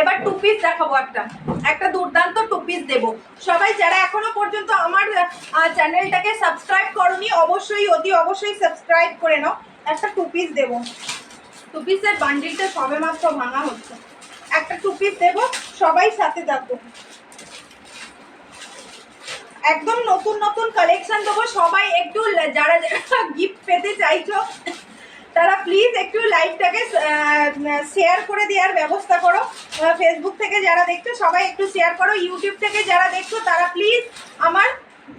এবার two piece দেখাবো একটা। একটা দুর্দান্ত টু পিস দেবো। সবাই যারা এখনও পর্যন্ত আমার চ্যানেলটাকে সাবস্ক্রাইব করনি, অবশ্যই, অতি অবশ্যই সাবস্ক্রাইব করে নাও। একটা টু পিস দেবো। টু পিসের বান্ডিলটা সবে মাত্র ভাঙা হচ্ছে। একটা টু পিস দেবো, সবাই সাথে থাকব একদম নতুন নতুন কালেকশন দেবো। সবাই একটু যারা যারা গিফট পেতে চাইছো তারা প্লিজ একটু লাইভটাকে শেয়ার করে দেওয়ার ব্যবস্থা করো। ফেসবুক থেকে যারা দেখছ, সবাই একটু শেয়ার করো। ইউটিউব থেকে যারা দেখছ, তারা প্লিজ আমার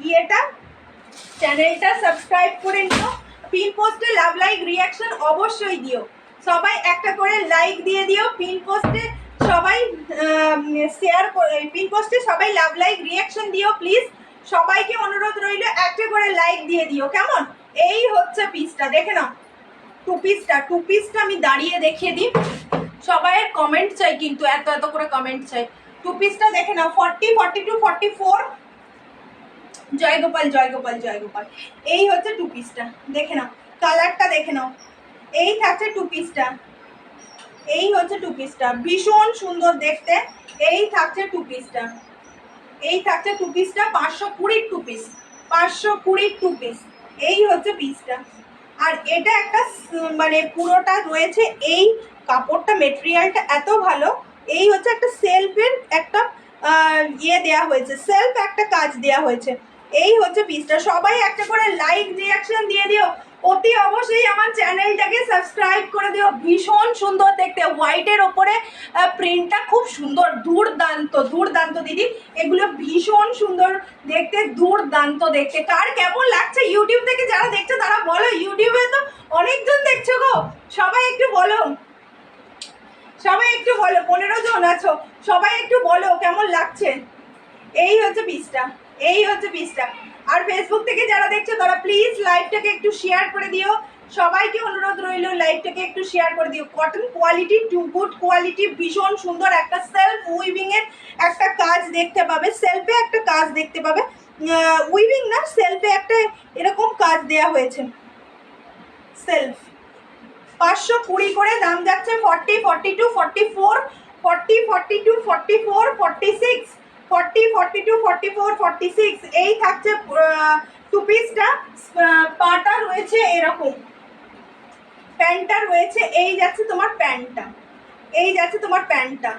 ইয়েটা চ্যানেলটা সাবস্ক্রাইব করে নিও। পিন পোস্টে লাভ লাইক রিয়াকশন অবশ্যই দিও। সবাই একটা করে লাইক দিয়ে দিও। পিন পোস্টে সবাই শেয়ার পিন পোস্টে সবাই লাভ লাইক রিয়াকশন দিও প্লিজ সবাইকে অনুরোধ রইল, একটা করে লাইক দিয়ে দিও। কেমন? এই হচ্ছে পিসটা দেখে নাও। টু পিসটা টু পিসটা আমি দাঁড়িয়ে দেখিয়ে দিই। সবাইয়ের কমেন্ট চাই কিন্তু, এত এত করে কমেন্ট চাই। টু পিসটা দেখে নাও forty forty two forty four Joy Gopal Joy Gopal Joy Gopal এই হচ্ছে টু পিসটা দেখে নাও কালারটা দেখে নাও। এই থাকছে টু পিসটা এই হচ্ছে টু পিসটা ভীষণ সুন্দর দেখতে। এই থাকছে টু পিসটা এই থাকছে টু পিসটা পাঁচশো কুড়ির টু পিস পাঁচশো কুড়ির টু পিস এই হচ্ছে পিসটা আর এটা একটা মানে পুরোটা রয়েছে, এই কাপড়টা, মেটেরিয়ালটা এত ভালো। এই হচ্ছে একটা সেলফের একটা ইয়ে দেয়া হয়েছে, সেলফ একটা কাজ দেয়া হয়েছে। এই হচ্ছে পিসটা সবাই একটা করে লাইক রিয়াকশন দিয়ে দিও। অতি অবশ্যই আমার চ্যানেলটাকে সাবস্ক্রাইব করে দিও। ভীষণ সুন্দর দেখতে। হোয়াইটের ওপরে প্রিন্টটা খুব সুন্দর। দুর্দান্ত দুর্দান্ত দিদি। এগুলো ভীষণ সুন্দর দেখতে, দুর্দান্ত দেখতে। কার কেমন লাগছে? ইউটিউব থেকে যারা দেখছ, তারা বলো। ইউটিউবে তো অনেকজন দেখছ গো। সবাই একটু বলো। সবাই একটু বলো। পনেরো জন আছো। সবাই একটু বলো। কেমন লাগছে? এই হচ্ছে পিসটা এই হচ্ছে পিসটা আর ফেসবুক থেকে যারা দেখছ, তারা প্লিজ লাইভটাকে একটু শেয়ার করে দিও। সবাইকে অনুরোধ রইল লাইভটাকে একটু শেয়ার করে দিও। Cotton quality too good quality ভীষণ সুন্দর একটা সেলফ উইভিং এর একটা কাজ দেখতে পাবে। সেলফে একটা কাজ দেখতে পাবে। উইভিং না সেলফে একটা এরকম কাজ দেয়া হয়েছে। সেলফ পাঁচশো কুড়ি করে দাম যাচ্ছে forty forty two forty four forty forty two forty four forty six forty forty two forty four forty six এই থাকছে টু। পিসটা পাটা রয়েছে এরকম। প্যান্টটা রয়েছে, এই যাচ্ছে তোমার প্যান্টটা। এই যাচ্ছে তোমার প্যান্টটা।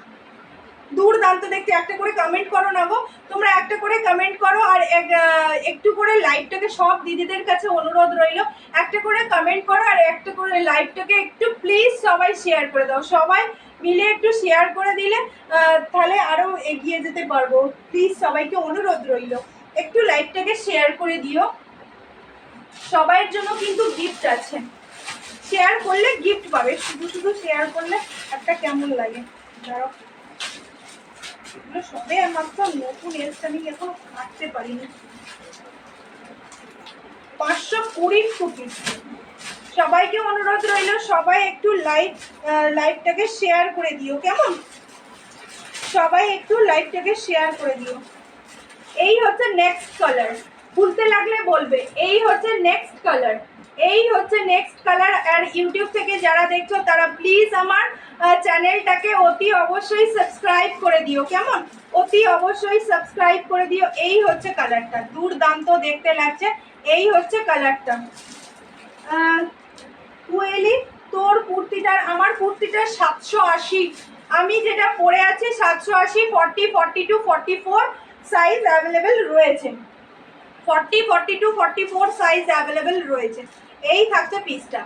দুর্দান্ত দেখতে, একটা করে কমেন্ট করো না গো। তোমরা একটা করে কমেন্ট করো আর এক- একটু করে লাইভটাকে সব দিদিদের কাছে অনুরোধ রইল। একটা করে কমেন্ট করো আর একটা করে লাইভটাকে একটু প্লিজ সবাই শেয়ার করে দাও। সবাই মিলে একটু শেয়ার করে দিলে তাহলে আরও এগিয়ে যেতে পারব। প্লিজ সবাইকে অনুরোধ রইল, একটু লাইভটাকে শেয়ার করে দিও। সবাইয়ের জন্য কিন্তু গিফট আছে। শেয়ার করলে গিফট পাবে, শুধু শুধু শেয়ার করলে একটা কেমন লাগে? ধরো এগুলো সবে মাত্র নতুন এসছে আমি এখন কাটতে পারিনি। পাঁচশো কুড়ির কুপিস সবাইকে অনুরোধ রইল, সবাই একটু লাইভ লাইভটাকে শেয়ার করে দিও, কেমন? সবাই একটু লাইভটাকে শেয়ার করে দিও। এই হচ্ছে নেক্সট কালার ভুলতে লাগলে বলবে, এই হচ্ছে নেক্সট কালার এই হচ্ছে নেক্সট কালার আর ইউটিউব থেকে যারা দেখছ, তারা প্লিজ আমার চ্যানেলটাকে অতি অবশ্যই সাবস্ক্রাইব করে দিও, কেমন? অতি অবশ্যই সাবস্ক্রাইব করে দিও, এই হচ্ছে কালারটা দুর্দান্ত দেখতে লাগছে, এই হচ্ছে কালারটা কুয়েলি তোর কুর্তিটার, আমার কুর্তিটা সাতশো আশি। আমি যেটা পরে আছি, সাতশো আশি forty forty two forty four size available রয়েছে। Forty forty two forty four size available রয়েছে। এই থাকছে পিসটা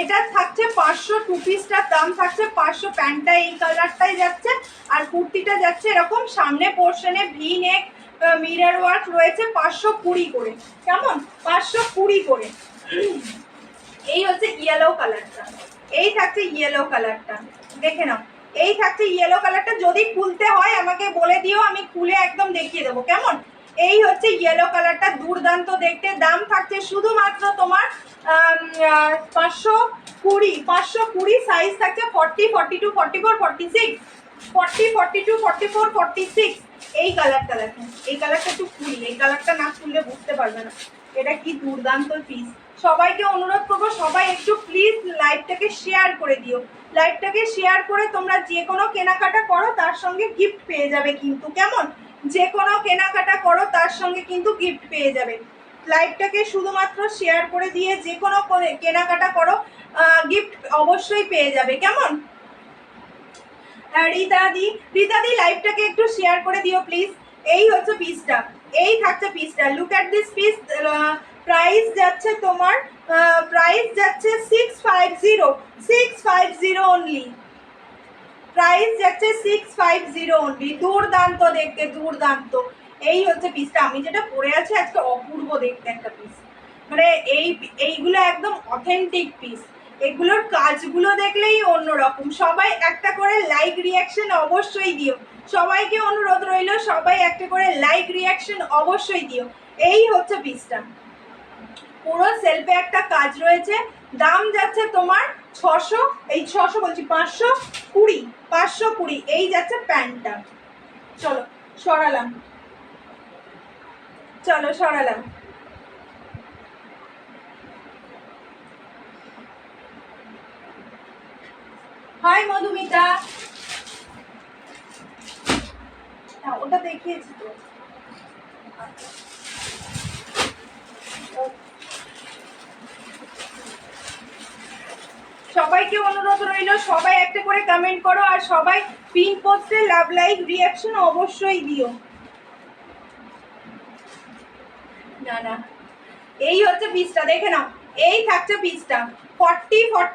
এটা থাকছে পাঁচশো টু পিসটার দাম থাকছে পাঁচশো। প্যান্টটা এই কালারটাই যাচ্ছে, আর কুর্তিটা যাচ্ছে এরকম সামনে পোর্শনে ভি নেক মিরার ওয়ার্ক রয়েছে পাঁচশো কুড়ি করে। কেমন? পাঁচশো কুড়ি করে। এই হচ্ছে ইয়েলো কালারটা এই থাকছে ইয়েলো কালারটা দেখে নাও। এই থাকছে ইয়েলো কালারটা যদি খুলতে হয়, আমাকে বলে দিও, আমি খুলে একদম দেখিয়ে দেবো। কেমন? এই হচ্ছে ইয়েলো কালারটা দুর্দান্ত দেখতে। দাম থাকছে শুধুমাত্র তোমার পাঁচশো কুড়ি পাঁচশো কুড়ি। সাইজ থাকছে forty forty two forty four forty six forty forty two forty four forty six এই কালারটা দেখেন এই কালারটা একটু খুলি। এই কালারটা না খুললে বুঝতে পারবে না। এটা কি দুর্দান্ত পিস সবাইকে অনুরোধ করব, সবাই একটু প্লিজ লাইভটাকে শেয়ার করে দিও। লাইভটাকে শেয়ার করে তোমরা যে কোনো কেনাকাটা করো, তার সঙ্গে গিফট পেয়ে যাবে কিন্তু। কেমন? যে কোনো কেনাকাটা করো, তার সঙ্গে কিন্তু গিফট পেয়ে যাবে। লাইভটাকে শুধুমাত্র শেয়ার করে দিয়ে যে কোনো কেনাকাটা করো গিফট অবশ্যই পেয়ে যাবে। কেমন? রীতাদি রীতাদি লাইভটাকে একটু শেয়ার করে দিও প্লিজ এই হচ্ছে পিসটা এই থাকছে পিসটা look at this piece price যাচ্ছে তোমার প্রাইস যাচ্ছে six five zero six five zero only price যাচ্ছে সিক্স ফাইভ জিরো অনলি দুর্দান্ত দেখতে, দুর্দান্ত। এই হচ্ছে পিসটা আমি যেটা পরে আছি, আজকে অপূর্ব দেখতে একটা পিস মানে এই, এইগুলো একদম অথেন্টিক পিস এগুলোর কাজগুলো দেখলেই অন্যরকম। সবাই একটা করে লাইক রিয়াকশন অবশ্যই দিও। সবাইকে অনুরোধ রইল, সবাই একটা করে লাইক রিয়াকশন অবশ্যই দিও। এই হচ্ছে পিসটা পুরো সেলফে একটা কাজ রয়েছে। দাম যাচ্ছে তোমার ছশো, এই ছশো বলছি, পাঁচশো কুড়ি পাঁচশো কুড়ি, এই যাচ্ছে প্যান্টটা। চলো, সরালাম। চলো, সরালাম। হাই মধুমিতা। হ্যাঁ ওটা দেখিয়েছি তো। সবাইকে অনুরোধ রইল, সবাই একটা করে কমেন্ট করো আর সবাই পিন পোস্টে লাভ লাইক রিয়াকশন অবশ্যই দিও। না না, এই হচ্ছে পিসটা দেখে নাও, এই থাকছে পিসটা ফর্টি ফর্টি